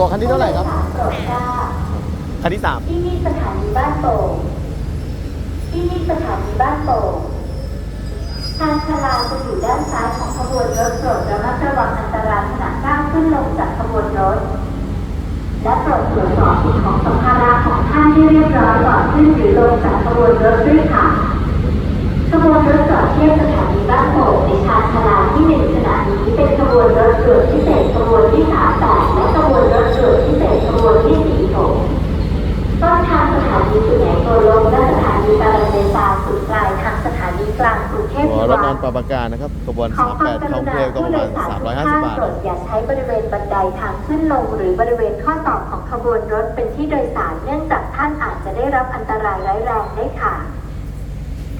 ตัวคันที่เท่าไหร่ครับ คันที่สามที่นี่สถานีบ้านโป่งที่นี่สถานีบ้านโป่งทางชาลาจะอยู่ด้านซ้ายของขบวนรถโปรดระมัดระวังอันตรายขณะก้าวขึ้นลงจากขบวนรถ และโปรดตรวจสอบสิ่งของสัมภาระของท่านให้เรียบร้อยก่อนขึ้นหรือลงจากขบวนรถด้วยค่ะขบวนรถจอดเทียบสถานีบ้านโป่งในชานชาลาที่หนึ่งขณะนี้เป็นขบวนรถด่วนพิเศษขบวน หัวพิรถวันอนตปรับอากาศนะครับขบวนขอความ38กเข้ารุกรุงณาเทพก็ผู้ประโดมาณยสารทุก350ท่านบาท โปรดอย่าใช้บริเวณบันไดทางขึ้นลง หรือบริเวณข้อต่อของขบวนรถเป็นที่โดยสารเนื่องจากท่านอาจจะได้รับอันตรายร้ายแรงได้ค่ะ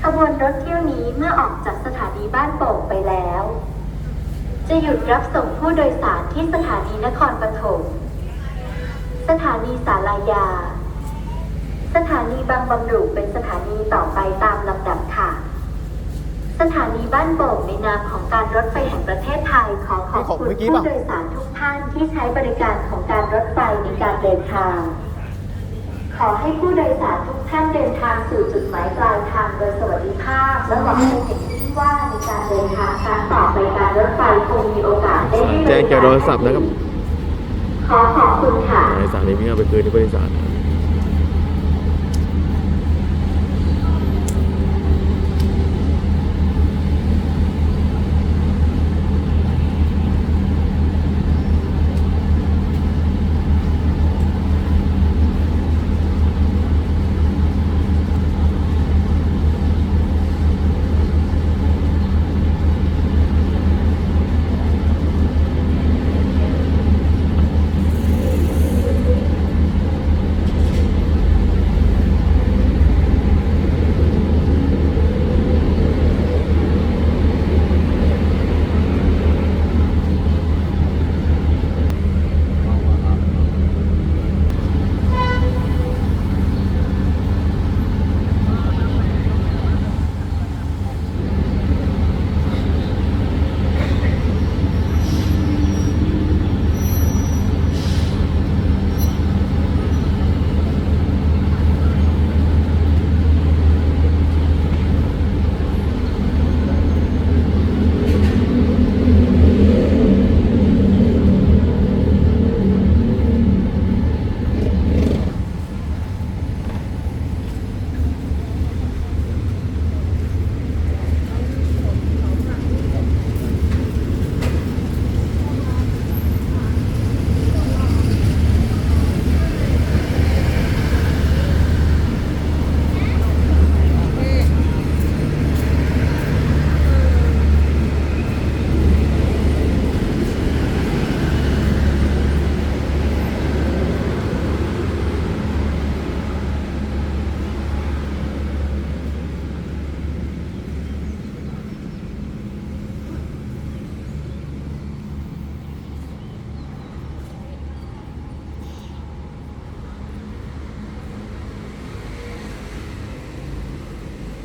ขบวนรถเที่ยวนี้เมื่อออกจากสถานีบ้านโป่งไปแล้ว จะหยุดรับส่งผู้โดยสารที่สถานีนครปฐมสถานีสารายา สถานีบางบำรุเป็นสถานีต่อไปตามลำดับค่ะ สถานีบ้านโป่งในนามของการรถไฟแห่งประเทศไทยขอขอบคุณเมื่อกี้ผู้ป่ะโดยสารทุกท่านที่ใช้บริการของการรถไฟในการเดินทาง ขอให้ผู้โดยสารทุกท่านเดินทางสู่จุดหมายปลายทางโดยสวัสดิภาพ และหวังเป็นอย่างยิ่งว่าในการเดินทางครั้งต่อไปการรถไฟคงมีโอกาสได้ให้บริการแจ้งเกี่ยวกับโทรศัพท์นะครับขอขอบคุณค่ะในสถานีพี่เอาไปคืนที่บริษัท